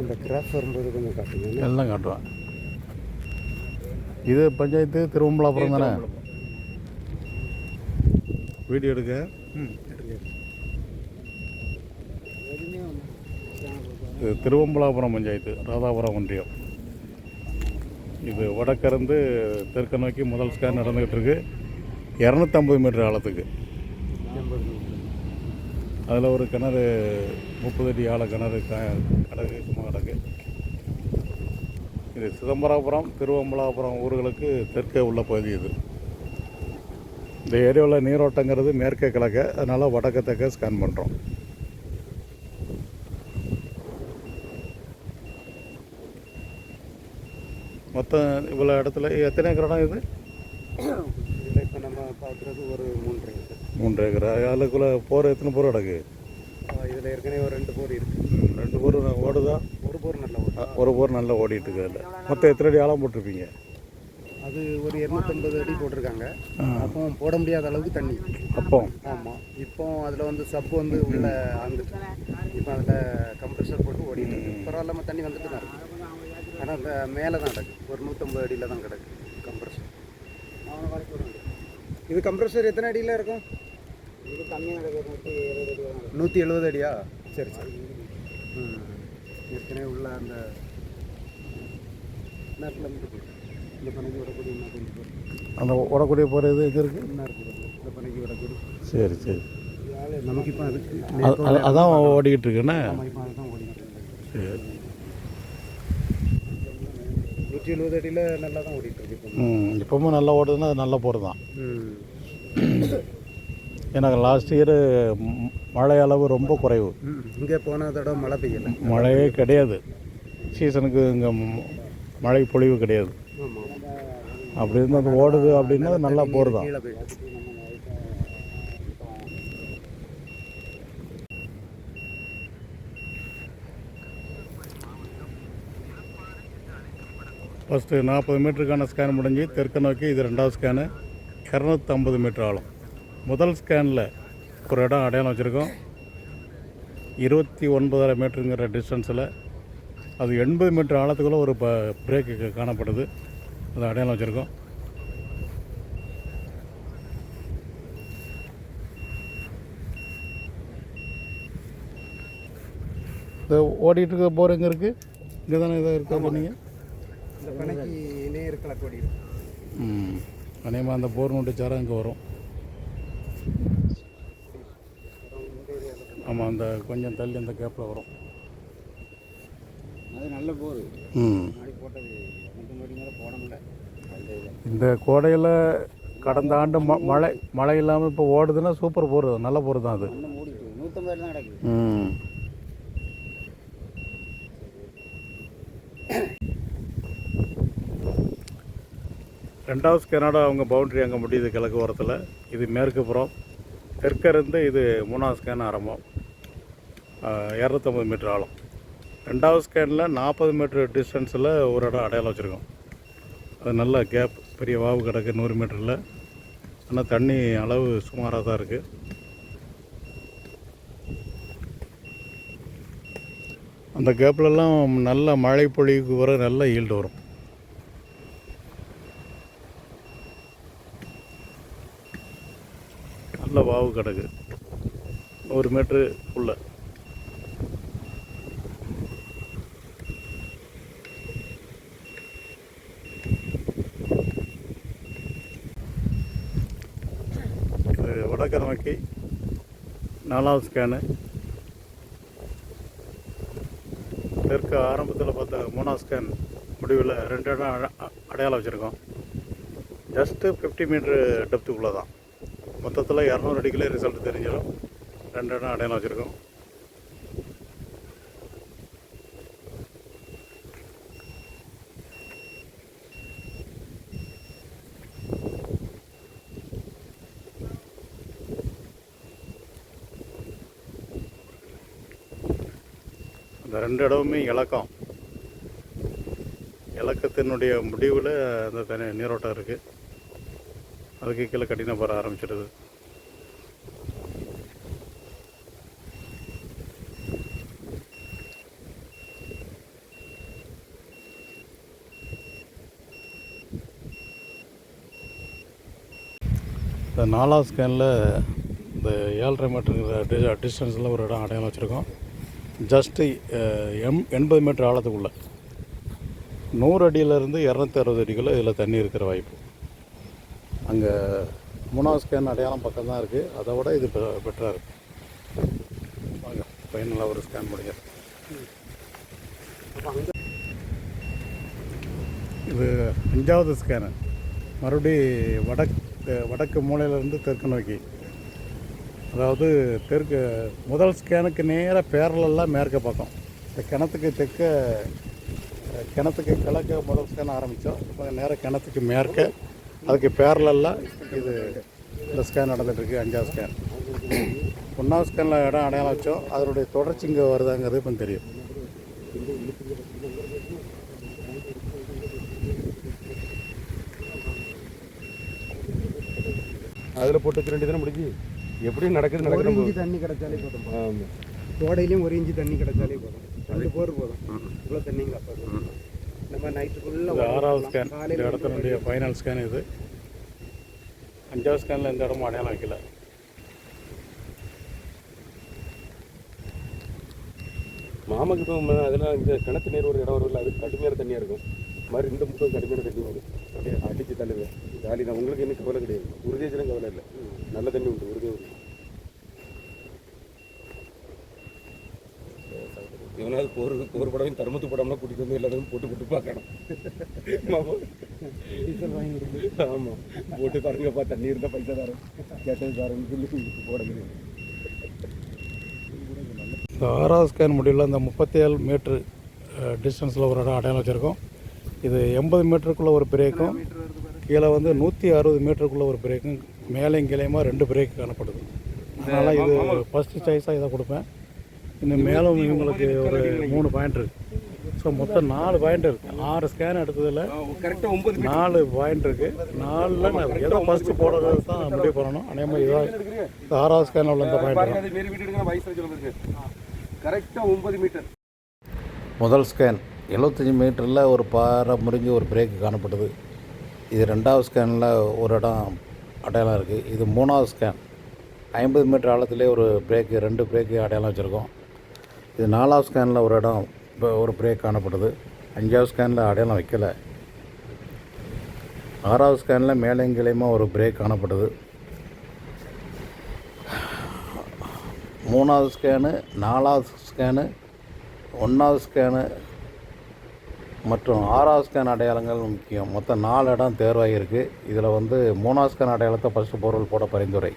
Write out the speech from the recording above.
அந்த கிராஃப் வரும்போது கொஞ்சம் காட்டுங்க. எல்லாம் காட்டுவேன். இது பஞ்சாயத்து திருவம்பலாபுரம் தானே? வீடியோ எடுக்க இது திருவம்பலாபுரம் பஞ்சாயத்து ராதாபுரம் ஒன்றியம். இது வடக்கிருந்து தெற்கு நோக்கி முதல் ஸ்கேன் நடந்துக்கிட்டு இருக்கு. இரநூத்தம்பது மீட்டர் ஆழத்துக்கு. அதில் ஒரு கிணறு முப்பது அடி ஆழ கிணறு க கிடக்கு சும்மா கிடக்கு. இது சிதம்பராபுரம் திருவம்பலாபுரம் ஊர்களுக்கு தெற்கே உள்ள பகுதி இது. இந்த ஏரியாவில் நீரோட்டங்கிறது மேற்கே கிழக்க அதனால் வடக்கு தெற்க ஸ்கேன் பண்ணுறோம் மொத்தம் இவ்வளோ இடத்துல எத்தனை ஏக்கர் இடம் இது? இதில் இப்போ நம்ம பார்க்குறது ஒரு மூன்று மூன்று ஏக்கர். அதுக்குள்ளே போர் எத்தனை போர் கிடக்கு? இதில் ஏற்கனவே ஒரு ரெண்டு போர் இருக்குது ரெண்டு போர் ஓடுதா? ஒரு போர் நல்லா ஓடும் ஒரு போர் நல்லா ஓடிட்டு இருக்கு அதில். மொத்தம் எத்தனை அடி ஆழம் போட்டிருப்பீங்க? அது ஒரு இரநூத்தம்பது அடி போட்டிருக்காங்க. அப்போ போட முடியாத அளவுக்கு தண்ணி. அப்போ? ஆமாம் இப்போ அதில் வந்து சப் வந்து உள்ள ஆந்துட்டு இப்போ அதில் கம்ப்ரெஷர் போட்டு ஓடிட்டு இருக்கு. பரவாயில்லாம தண்ணி வந்துட்டு தான் இருக்கு. ஆனால் அந்த மேலே தான் கிடக்கு. ஒரு நூற்றம்பது அடியில் தான் கிடக்கு கம்ப்ரெஷர் இது கம்ப்ரெஷர் எத்தனை அடியில் இருக்கும்? நூற்றி எழுபது அடி நூற்றி எழுபது அடியா? சரி சரி. ம் ஏற்கனவே உள்ள அந்த நேரத்தில் இருந்து இந்த பனைக்கு விடக்கூடிய அந்த ஓடக்கூடிய போர் எது எங்கே இருக்குது இருக்குது இந்த பனைக்கு விடக்கூடிய சரி சரி. நமக்கு இப்போ அதுக்கு அது- அது- அதான் ஓடிக்கிட்டு இருக்குண்ணே ஆமாம் இப்போ அதுதான் ஓடிக்கிட்டு இருக்கு. சரி. நூற்றி எழுபது அடியில் நல்லா தான் ஓடிட்டு இருக்கு இப்போவும் நல்லா ஓடுதுன்னா அது நல்ல போர் தான். ம். எனக்கு லாஸ்ட் இயர் மழை அளவு ரொம்ப குறைவு. இங்கே போன தடவை மழை பெய்யலை. மழையே கிடையாது. சீசனுக்கு இங்கே மழை பொழிவு கிடையாது. அப்படி இருந்து அது ஓடுது அப்படின்னா நல்லா போர் தான் கீழே போயிட்டு ஃபஸ்ட்டு நாற்பது மீட்டருக்கான ஸ்கேன் முடிஞ்சு தெற்கு நோக்கி இது ரெண்டாவது ஸ்கேனு இரநூத்தம்பது மீட்டர் ஆழம். முதல் ஸ்கேனில் ஒரு இடம் அடையாளம் வச்சுருக்கோம். இருபத்தி ஒன்பதரை மீட்டருங்கிற டிஸ்டன்ஸில் அது எண்பது மீட்டர் ஆழத்துக்குள்ளே ஒரு ப பிரேக்கு காணப்படுது. அது அடையாளம் வச்சுருக்கோம். இந்த ஓடிட்டு இருக்க போர் எங்கே இருக்குது இங்கே தானே இதாக இருக்கா சொன்னீங்க இந்த பனைக்கு நேர் ம். அநேகமாக அந்த போர் நோட்டு சாரம் இங்கே வரும். ஆமாம் அந்த கொஞ்சம் தள்ளி அந்த கேப்பில் வரும். அது நல்ல போர். ம். இந்த கோடையில் கடந்த ஆண்டு ம மழை மழை இல்லாமல் இப்போ ஓடுதுன்னா சூப்பர் போர் நல்ல போர் தான் அது. இன்னும் மூடிட்டு நூற்றம்பது தான் கிடக்கு ம். ரெண்டாவது ஸ்கேனோட அவங்க பவுண்டரி அங்கே முடியுது கிழக்கு ஓரத்தில். இது மேற்கு புறம். தெற்க இருந்து இது மூணாவது ஸ்கேன் ஆரம்பம். இரநூத்தம்பது மீட்டர் ஆழம். ரெண்டாவது ஸ்கேனில் நாற்பது மீட்டர் டிஸ்டன்ஸில் ஒரு இடம் அடையாளம் வச்சுருக்கோம். அது நல்ல கேப் பெரிய வாவு கிடக்கு நூறு மீட்டரில். ஆனால் தண்ணி அளவு சுமாராக தான் இருக்குது அந்த கேப்லலாம் நல்ல மழை பொழிவுக்கு வர நல்ல ஈல்டு வரும். நல்ல வாவு கிடக்கு. நூறு மீட்ரு உள்ளே இது நாலாவது ஸ்கேனு தெற்கு ஆரம்பத்தில் பார்த்த மூணாவது ஸ்கேன் முடிவில் ரெண்டு இடம் அ- அடையாளம் வச்சுருக்கோம். ஜஸ்ட்டு ஃபிஃப்டி மீட்ரு டெப்த்துக்குள்ளே தான் மொத்தத்தில் இரநூறு அடிக்குள்ளே ரிசல்ட் தெரிஞ்சிடும். ரெண்டு இடம் அடையாளம் வச்சுருக்கோம். ரெண்டு இடமுமே இலக்கம். இலக்கத்தினுடைய முடிவில் அந்த தனி நீரோட்டம் இருக்குது அதுக்கு கீழே கடின போற ஆரம்பிச்சிடுது இந்த நாலாவது ஸ்கேனில் இந்த ஏழரை மீட்டருங்கிற டிஸ்டன்ஸில் ஒரு இடம் அடையாளம் வச்சுருக்கோம். ஜஸ்ட்டு எம் uh, எண்பது மீட்டர் ஆழத்துக்குள்ளே. நூறு அடியிலேருந்து இரநூத்தி அறுபது அடிக்குள்ளே இதில் தண்ணி இருக்கிற வாய்ப்பு. அங்கே மூணாவது ஸ்கேன் அடையாளம் பக்கம் தான் இருக்குது அதை விட இது பெட்டராக இருக்குது வாங்க ஃபைனலாக ஒரு ஸ்கேன் முடியாது. இது அஞ்சாவது ஸ்கேனு மறுபடி வடக்கு வடக்கு மூலையிலேருந்து தெற்கு நோக்கி. அதாவது தெற்கு முதல் ஸ்கேனுக்கு நேராக பேரலெல்லாம் மேற்க பக்கம். இந்த கிணத்துக்கு தெற்க கிணத்துக்கு கிழக்க முதல் ஸ்கேன் ஆரம்பித்தோம். இப்போ நேராக கிணத்துக்கு மேற்க அதுக்கு பேரலெல்லாம் இது இந்த ஸ்கேன் நடந்துகிட்ருக்கு அஞ்சாவது ஸ்கேன். ஒன்றாவது ஸ்கேனில் இடம் அடையாளம் வச்சோம் அதனுடைய தொடர்ச்சி இங்கே வருதாங்கிறது இப்போ தெரியும். அதில் போட்டு வச்சு ரெண்டு தினம் முடிஞ்சு? எப்படியும் நடக்குது ஒரு இன்ச்சு தண்ணி கிடைச்சாலே போதும். ஆமாம் தோடையிலையும் ஒரு இன்ச்சு தண்ணி கிடைச்சாலே போதும். ரெண்டு போர் போதும். இவ்வளோ தண்ணிங்க அப்போ நம்ம நைட்டு ஃபுல்லாக ஆறாவது ஸ்கேன் இந்த இடத்தினுடைய ஃபைனல் ஸ்கேன் இது. அஞ்சாவது ஸ்கேனில் எந்த இடமும் அடையாளம் வைக்கல. மாமாக்கு இப்போ அதெல்லாம் இந்த கிணத்து நீர் ஒரு இடம் வரும்ல அது கடுமையான தண்ணியாக இருக்கும். மாதிரி இந்த முக்கம் கடுமையான தண்ணி வரும். அடிச்சு தள்ளுவேன் ஜாலி தான். உங்களுக்கு இன்னும் கவலை கிடையாது. உறுதியச்சுலாம் கவலை இல்லை. நல்ல தண்ணி உண்டு உறுதி உண்டு இவனாவது போர் போர் படம் தர்மத்து படம்லாம் கூட்டிகிட்டு வந்து எல்லாத்தையும் போட்டு போட்டு பார்க்கணும். ஆமாம் போட்டு பாருங்கப்பா தண்ணி இருந்தால் பைசா தரேன். கேட்டது தரேன்னு சொல்லி போட முடியும் இந்த ஆறாவது ஸ்கேன் முடியல இந்த முப்பத்தி ஏழு மீட்ரு டிஸ்டன்ஸில் ஒரு இடம் அடையாளம் வச்சுருக்கோம். இது எண்பது மீட்டருக்குள்ளே ஒரு பிரேக்கும் கீழே வந்து நூற்றி அறுபது மீட்டருக்குள்ளே ஒரு பிரேக்கும் மேலேயும் கீழேயுமா ரெண்டு பிரேக் காணப்படுது. அதனால் இது ஃபஸ்ட்டு சாய்ஸாக இதை கொடுப்பேன். இன்னும் மேலும் இவங்களுக்கு ஒரு மூணு பாயிண்ட் இருக்குது ஸோ மொத்தம் நாலு பாயிண்ட் இருக்குது ஆறு ஸ்கேன் எடுத்ததில் கரெக்டாக ஒன்பது நாலு பாயிண்ட் இருக்குது நாலில் நான் எதோ ஃபஸ்ட்டு போடுறது தான் முடிவு பண்ணணும். அதேமாதிரி இதான் இந்த ஆறாவது ஸ்கேனில் உள்ள இந்த பாயிண்ட் அது கரெக்டாக ஒன்பது மீட்டர் முதல் ஸ்கேன் எழுபத்தஞ்சி மீட்டரில் ஒரு பாறை முறிஞ்சு ஒரு பிரேக்கு காணப்படுது இது ரெண்டாவது ஸ்கேனில் ஒரு இடம் அடையாளம் இருக்குது இது மூணாவது ஸ்கேன் ஐம்பது மீட்டர் ஆழத்துலேயே ஒரு பிரேக்கு ரெண்டு பிரேக்கு அடையாளம் வச்சுருக்கோம். இது நாலாவது ஸ்கேனில் ஒரு இடம் இப்போ ஒரு பிரேக் காணப்படுது. அஞ்சாவது ஸ்கேனில் அடையாளம் வைக்கலை. ஆறாவது ஸ்கேனில் மேலேங்கிலையுமா ஒரு பிரேக் காணப்படுது. மூணாவது ஸ்கேனு நாலாவது ஸ்கேனு ஒன்றாவது ஸ்கேனு மற்றும் ஆறாவது ஸ்கேன் அடையாளங்கள் முக்கியம். மொத்தம் நாலு இடம் தேர்வாகியிருக்கு. இதில் வந்து மூணாவது ஸ்கேன் அடையாளத்தை ஃபஸ்ட்டு பொருள் போட பரிந்துரை.